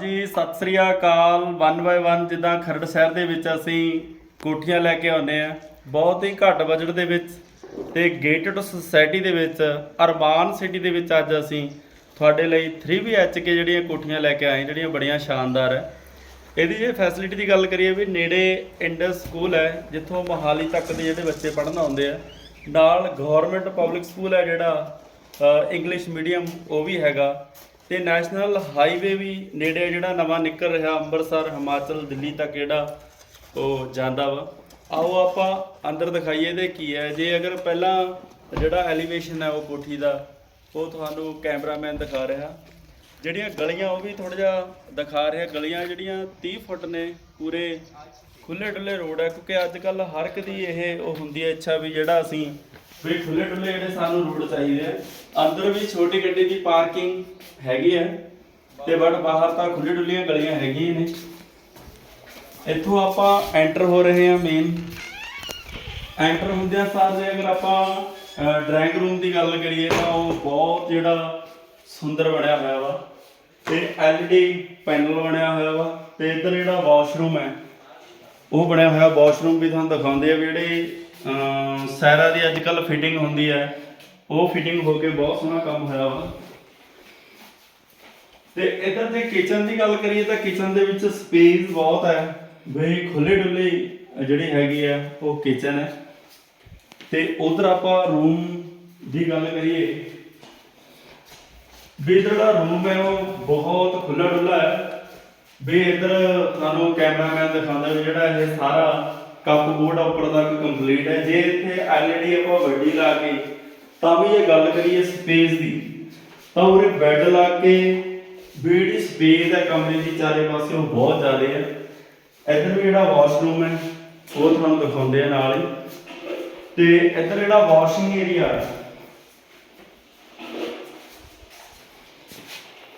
ਜੀ, ਸਤਿ ਸ੍ਰੀ ਅਕਾਲ। 1 ਬਾਏ 1 ਜਿੱਦਾਂ ਖਰੜ ਸ਼ਹਿਰ ਦੇ ਵਿੱਚ ਅਸੀਂ ਕੋਠੀਆਂ ਲੈ ਕੇ ਆਉਂਦੇ ਆ ਬਹੁਤ ਹੀ ਘੱਟ ਬਜਟ ਦੇ ਵਿੱਚ ਤੇ ਗੇਟਡ ਸੋਸਾਇਟੀ ਦੇ ਵਿੱਚ, ਅਰਬਾਨ ਸਿਟੀ ਦੇ ਵਿੱਚ ਅੱਜ ਅਸੀਂ ਤੁਹਾਡੇ ਲਈ 3 BHK ਜਿਹੜੀਆਂ ਕੋਠੀਆਂ ਲੈ ਕੇ ਆਏ, ਜਿਹੜੀਆਂ ਬੜੀਆਂ ਸ਼ਾਨਦਾਰ ਹੈ। ਇਹਦੀ ਜੇ ਫੈਸਿਲਿਟੀ ਦੀ ਗੱਲ ਕਰੀਏ ਵੀ ਨੇੜੇ ਇੰਡਸ ਸਕੂਲ ਹੈ, ਜਿੱਥੋਂ ਮੋਹਾਲੀ ਤੱਕ ਦੇ ਜਿਹੜੇ ਬੱਚੇ ਪੜ੍ਹਨ ਆਉਂਦੇ ਆ। ਨਾਲ ਗਵਰਨਮੈਂਟ ਪਬਲਿਕ ਸਕੂਲ ਹੈ ਜਿਹੜਾ ਇੰਗਲਿਸ਼ ਮੀਡੀਅਮ ਉਹ ਵੀ ਹੈਗਾ। ਤੇ ਨੈਸ਼ਨਲ ਹਾਈਵੇ ਵੀ ਨੇੜੇ ਜਿਹੜਾ ਨਵਾਂ ਨਿਕਲ ਰਿਹਾ, ਅੰਮ੍ਰਿਤਸਰ, ਹਿਮਾਚਲ, ਦਿੱਲੀ ਤੱਕ ਜਿਹੜਾ ਉਹ ਜਾਂਦਾ ਵਾ। ਆਓ ਆਪਾਂ ਅੰਦਰ ਦਿਖਾਈਏ ਇਹਦੇ ਕੀ ਹੈ। ਜੇ ਅਗਰ ਪਹਿਲਾਂ ਜਿਹੜਾ ਐਲੀਵੇਸ਼ਨ ਹੈ ਉਹ ਕੋਠੀ ਦਾ, ਉਹ ਤੁਹਾਨੂੰ ਕੈਮਰਾਮੈਨ ਦਿਖਾ ਰਿਹਾ। ਜਿਹੜੀਆਂ ਗਲੀਆਂ ਉਹ ਵੀ ਥੋੜਾ ਜਿਹਾ ਦਿਖਾ ਰਿਹਾ। ਗਲੀਆਂ ਜਿਹੜੀਆਂ 30 ਫੁੱਟ ਨੇ, ਪੂਰੇ ਖੁੱਲੇ ਡੁੱਲੇ ਰੋਡ ਹੈ। ਕਿਉਂਕਿ ਅੱਜ ਕੱਲ ਹਰ ਇੱਕ ਦੀ ਇਹ ਉਹ ਹੁੰਦੀ ਹੈ ਇੱਛਾ ਵੀ ਜਿਹੜਾ ਅਸੀਂ ਵੀ ਖੁੱਲੇ ਡੁੱਲੇ ਜਿਹੜੇ ਸਾਨੂੰ ਰੋਡ ਚਾਹੀਦੇ ਆ। ਅੰਦਰ ਵੀ ਛੋਟੀ ਗੱਡੀ ਦੀ ਪਾਰਕਿੰਗ ਹੈਗੀ ਹੈ ਤੇ ਬਟ ਬਾਹਰ ਤਾਂ ਖੁੱਲੀ ਡੁੱਲੀਆਂ ਗਲੀਆਂ ਹੈਗੀਆਂ ਨੇ। ਇੱਥੋਂ ਆਪਾਂ ਐਂਟਰ ਹੋ ਰਹੇ ਹਾਂ ਮੇਨ ਐਂਟਰ ਹੁੰਦਿਆਂ ਸਾਰ ਜੇ, ਅਗਰ ਆਪਾਂ ਡਰਾਇੰਗ ਰੂਮ ਦੀ ਗੱਲ ਕਰੀਏ ਤਾਂ ਉਹ ਬਹੁਤ ਜਿਹੜਾ ਸੁੰਦਰ ਬਣਿਆ ਹੋਇਆ ਵਾ। ਤੇ LED ਪੈਨਲ ਬਣਿਆ ਹੋਇਆ ਵਾ ਤੇ ਇੱਧਰ ਜਿਹੜਾ ਵਾਸ਼ਰੂਮ ਹੈ, ਉਹ ਬਣਿਆ ਹੋਇਆ। ਵਾਸ਼ਰੂਮ ਵੀ ਤੁਹਾਨੂੰ ਦਿਖਾਉਂਦੇ ਆ ਵੀ ਜਿਹੜੇ ਸੈਰਾ ਦੀ ਅੱਜ ਕੱਲ ਫਿਟਿੰਗ ਹੁੰਦੀ ਹੈ। ਉਹ ਫਿਟਿੰਗ ਹੋ ਕੇ ਬਹੁਤ ਸੋਹਣਾ ਕੰਮ ਹੋਇਆ ਵਾ। ਤੇ ਇੱਧਰ ਜੇ ਕਿਚਨ ਦੀ ਗੱਲ ਕਰੀਏ ਤਾਂ ਕਿਚਨ ਦੇ ਵਿੱਚ ਸਪੇਸ ਬਹੁਤ ਹੈ। ਬਈ ਖੁੱਲੇ ਡੁੱਲੇ ਜਿਹੜੀ ਹੈਗੀ ਆ ਉਹ ਕਿਚਨ ਹੈ। ਤੇ ਉਧਰ ਆਪਾਂ ਰੂਮ ਦੀ ਗੱਲ ਕਰੀਏ। ਵੀ ਇੱਧਰ ਜਿਹੜਾ ਰੂਮ ਹੈ, ਉਹ ਬਹੁਤ ਖੁੱਲਾ ਡੁੱਲਾ ਹੈ। ਵੀ ਇੱਧਰ ਤੁਹਾਨੂੰ ਕੈਮਰਾਮੈਨ ਦਿਖਾਉਂਦਾ ਵੀ ਜਿਹੜਾ ਇਹ ਸਾਰਾ ਕੱਪ ਬੋਰਡ ਉੱਪਰ ਤੱਕ ਕੰਪਲੀਟ ਹੈ। ਜੇ ਇੱਥੇ LED ਆਪਾਂ ਵੱਡੀ ਲਾ ਕੇ, ਤਾਂ ਵੀ ਇਹ ਗੱਲ ਕਰੀਏ ਸਪੇਸ ਦੀ। ਤਾਂ ਉਰੇ ਬੈੱਡ ਲਾ ਕੇ ਵੀ ਸਪੇਸ ਹੈ ਕਮਰੇ ਦੀ, ਚਾਰੇ ਪਾਸੇ ਉਹ ਬਹੁਤ ਜ਼ਿਆਦਾ ਹੈ ਇੱਧਰ ਵੀ ਜਿਹੜਾ ਵਾਸ਼ਰੂਮ ਹੈ, ਉਹ ਤੁਹਾਨੂੰ ਦਿਖਾਉਂਦੇ ਆ ਨਾਲ ਹੀ। ਤੇ ਇੱਧਰ ਜਿਹੜਾ ਵਾਸ਼ਿੰਗ ਏਰੀਆ ਹੈ,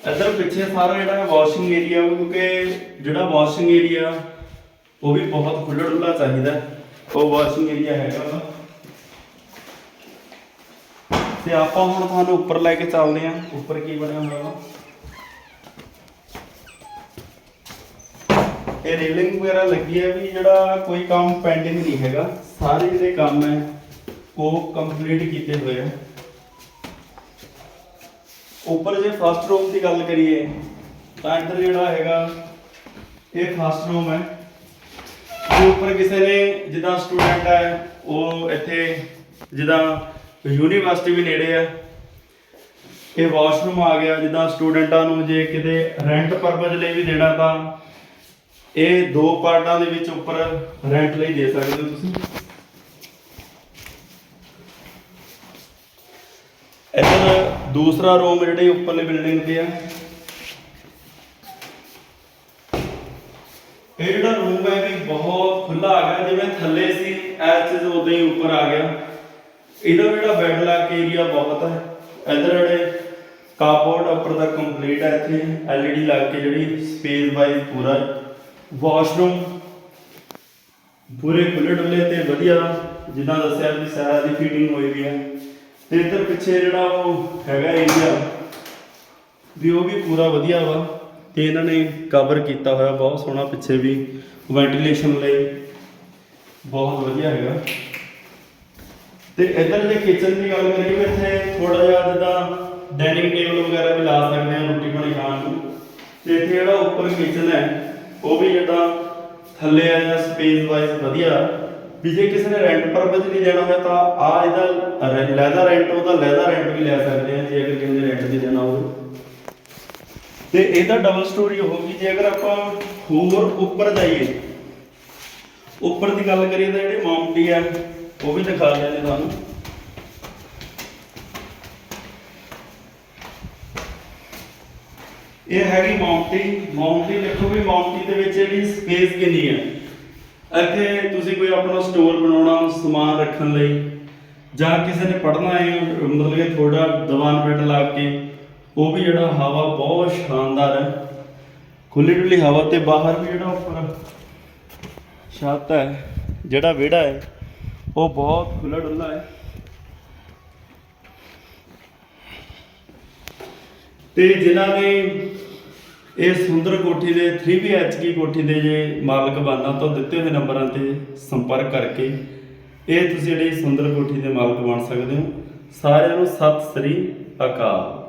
ਇੱਧਰ ਪਿੱਛੇ ਸਾਰਾ ਜਿਹੜਾ ਵਾਸ਼ਿੰਗ ਏਰੀਆ ਕਿਉਂਕਿ ਜਿਹੜਾ ਵਾਸ਼ਿੰਗ ਏਰੀਆ ਉਹ ਵੀ ਬਹੁਤ ਖੁੱਲ੍ਹਾ ਡੁੱਲਾ ਚਾਹੀਦਾ ਉਹ ਵਾਸ਼ਿੰਗ ਏਰੀਆ ਹੈਗਾ ਵਾ। ਤੇ ਆਪਾਂ ਹੁਣ ਤੁਹਾਨੂੰ ਉੱਪਰ ਲੈ ਕੇ ਚੱਲਦੇ ਆਂ ਉੱਪਰ ਕੀ ਬਣਿਆ ਹੋਇਆ ਵਾ? ਇਹ ਰੇਲਿੰਗ ਵਗੈਰਾ ਲੱਗੀ ਹੈ ਵੀ ਜਿਹੜਾ ਕੋਈ ਕੰਮ ਪੈਂਡਿੰਗ ਨਹੀਂ ਹੈਗਾ। ਸਾਰੇ ਜਿਹੜੇ ਕੰਮ ਹੈ, ਉਹ ਕੰਪਲੀਟ ਕੀਤੇ ਹੋਏ ਆ। ਉੱਪਰ ਜੇ ਫਸਟ ਰੂਮ ਦੀ ਗੱਲ ਕਰੀਏ, ਤਾਂ ਇੱਧਰ ਜਿਹੜਾ ਹੈਗਾ, ਇਹ ਫਸਟ ਰੂਮ ਹੈ। ਜੇ ਉੱਪਰ ਕਿਸੇ ਨੇ ਜਿੱਦਾਂ ਸਟੂਡੈਂਟ ਹੈ, ਉਹ ਇੱਥੇ ਜਿੱਦਾਂ ਯੂਨੀਵਰਸਿਟੀ ਵੀ ਨੇੜੇ ਆ, ਇਹ ਵਾਸ਼ਰੂਮ ਆ ਗਿਆ, ਜਿੱਦਾਂ ਸਟੂਡੈਂਟਾਂ ਨੂੰ ਜੇ ਕਿਤੇ ਰੈਂਟ ਪਰਪਸ ਲਈ ਵੀ ਦੇਣਾ ਤਾਂ ਇਹ ਦੋ ਪਾਰਟਾਂ ਦੇ ਵਿੱਚ ਉੱਪਰ ਰੈਂਟ ਲਈ ਦੇ ਸਕਦੇ ਹੋ ਤੁਸੀਂ। ਇੱਧਰ ਦੂਸਰਾ ਰੂਮ ਜਿਹੜੇ ਉੱਪਰਲੇ ਬਿਲਡਿੰਗ ਦੇ ਆ ਇਹ ਜਿਹੜਾ ਰੂਮ ਹੈ ਵੀ ਬਹੁਤ ਖੁੱਲਾ ਆ ਗਿਆ, ਜਿਵੇਂ ਥੱਲੇ ਸੀ ਐਸ ਚੀਜ਼ ਉਦਾਂ ਹੀ ਉੱਪਰ ਆ ਗਿਆ। ਇਹਦਾ ਜਿਹੜਾ ਬੈੱਡ ਲਾ ਏਰੀਆ ਬਹੁਤ ਹੈ। ਇੱਧਰ ਜਿਹੜੇ ਕਾਪਬੋਰਡ ਉੱਪਰ ਤੱਕ ਕੰਪਲੀਟ ਹੈ ਇੱਥੇ, LED ਲੱਗ ਕੇ ਜਿਹੜੀ ਸਪੇਸ ਵਾਈਜ਼ ਪੂਰਾ ਵਾਸ਼ਰੂਮ ਪੂਰੇ ਖੁੱਲੇ ਡੁੱਲੇ ਤੇ ਵਧੀਆ, ਜਿੱਦਾਂ ਦੱਸਿਆ ਵੀ ਸਾਰਾ ਦੀ ਫਿਟਿੰਗ ਹੋਈ ਵੀ ਹੈ। ਤੇ ਇੱਧਰ ਪਿੱਛੇ ਜਿਹੜਾ ਉਹ ਹੈਗਾ ਏਰੀਆ ਵੀ ਉਹ ਵੀ ਪੂਰਾ ਵਧੀਆ ਵਾ। ਤੇ ਇਹਨਾਂ ਨੇ ਕਵਰ ਕੀਤਾ ਹੋਇਆ, ਬਹੁਤ ਸੋਹਣਾ ਪਿੱਛੇ ਵੀ ਵੈਂਟੀਲੇਸ਼ਨ ਲਈ। ਬਹੁਤ ਵਧੀਆ ਹੈਗਾ। ਤੇ ਇੱਧਰ ਜੇ ਕਿਚਨ ਦੀ ਗੱਲ ਕਰੀਏ ਵੀ ਇੱਥੇ ਥੋੜਾ ਜਿਹਾ ਜਿੱਦਾਂ ਡਾਈਨਿੰਗ ਟੇਬਲ ਵਗੈਰਾ ਵੀ ਲਾ ਸਕਦੇ ਆ ਰੋਟੀ ਪਾਣੀ ਖਾਣ ਨੂੰ। ਤੇ ਇੱਥੇ ਜਿਹੜਾ ਉੱਪਰ ਕਿਚਨ ਹੈ, ਉਹ ਵੀ ਜਿੱਦਾਂ ਥੱਲੇ ਆ ਜਾਂ ਸਪੇਸ ਵਾਈਜ਼ ਵਧੀਆ। ਵੀ ਜੇ ਕਿਸੇ ਨੇ ਰੈਂਟ ਪਰਪਸ ਲਈ ਦੇਣਾ ਹੋਵੇ ਤਾਂ ਆ ਇਹਦਾ ਲੈਦਾ ਰੈਂਟ ਉਹਦਾ ਲੈਦਾ ਰੈਂਟ ਵੀ ਲੈ ਸਕਦੇ ਆ ਜੇ ਅਗਰ ਕਿਸੇ ਨੇ ਰੈਂਟ ਤੇ ਦੇਣਾ ਹੋਵੇ। ਤੇ ਇਹਦਾ ਡਬਲ ਸਟੋਰੀ ਹੋਊਗੀ ਜੇ ਅਗਰ ਆਪਾਂ ਹੋਰ ਉੱਪਰ ਜਾਈਏ, ਉੱਪਰ ਦੀ ਗੱਲ ਕਰੀਏ ਤਾਂ ਜਿਹੜੇ ਮਾਉਂਟੀ ਆ, ਉਹ ਵੀ ਦਿਖਾ ਦਿੰਦੇ ਤੁਹਾਨੂੰ। ਇਹ ਹੈਗੀ ਮਾਉਂਟੀ ਮਾਉਂਟੀ ਦੇਖੋ ਵੀ ਮਾਉਂਟੀ ਦੇ ਵਿੱਚ ਜਿਹੜੀ ਸਪੇਸ ਕਿੰਨੀ ਹੈ ਇੱਥੇ ਤੁਸੀਂ ਕੋਈ ਆਪਣਾ ਸਟੋਰ ਬਣਾਉਣਾ, ਸਮਾਨ ਰੱਖਣ ਲਈ ਜਾਂ ਕਿਸੇ ਨੇ ਪੜ੍ਹਨਾ ਹੈ, ਮਤਲਬ ਕਿ ਥੋੜਾ ਦੀਵਾਨ ਬੈੱਡ ਲਾ ਕੇ। ਉਹ ਵੀ ਜਿਹੜਾ ਹਵਾ ਬਹੁਤ ਸ਼ਾਨਦਾਰ ਹੈ। ਖੁੱਲੀ ਡੁੱਲੀ ਹਵਾ ਤੇ ਬਾਹਰ ਵੀ ਜਿਹੜਾ ਉੱਪਰ ਛੱਤ ਹੈ, ਜਿਹੜਾ ਵਿਹੜਾ ਹੈ, ਉਹ ਬਹੁਤ ਖੁੱਲਾ ਡੁੱਲਾ ਹੈ। ਤੇ ਜਿਨ੍ਹਾਂ ਨੇ ਇਹ ਸੁੰਦਰ ਕੋਠੀ ਦੇ 3 BHK ਕੋਠੀ ਦੇ ਜੇ ਮਾਲਕ ਬਾਨਾਂ ਤੋਂ ਦਿੱਤੇ ਹੋਏ ਨੰਬਰਾਂ ਤੇ ਸੰਪਰਕ ਕਰਕੇ ਇਹ ਤੁਸੀਂ ਜਿਹੜੀ ਸੁੰਦਰ ਕੋਠੀ ਦੇ ਮਾਲਕ ਬਣ ਸਕਦੇ ਹੋ। ਸਾਰਿਆਂ ਨੂੰ ਸਤਿ ਸ੍ਰੀ ਅਕਾਲ।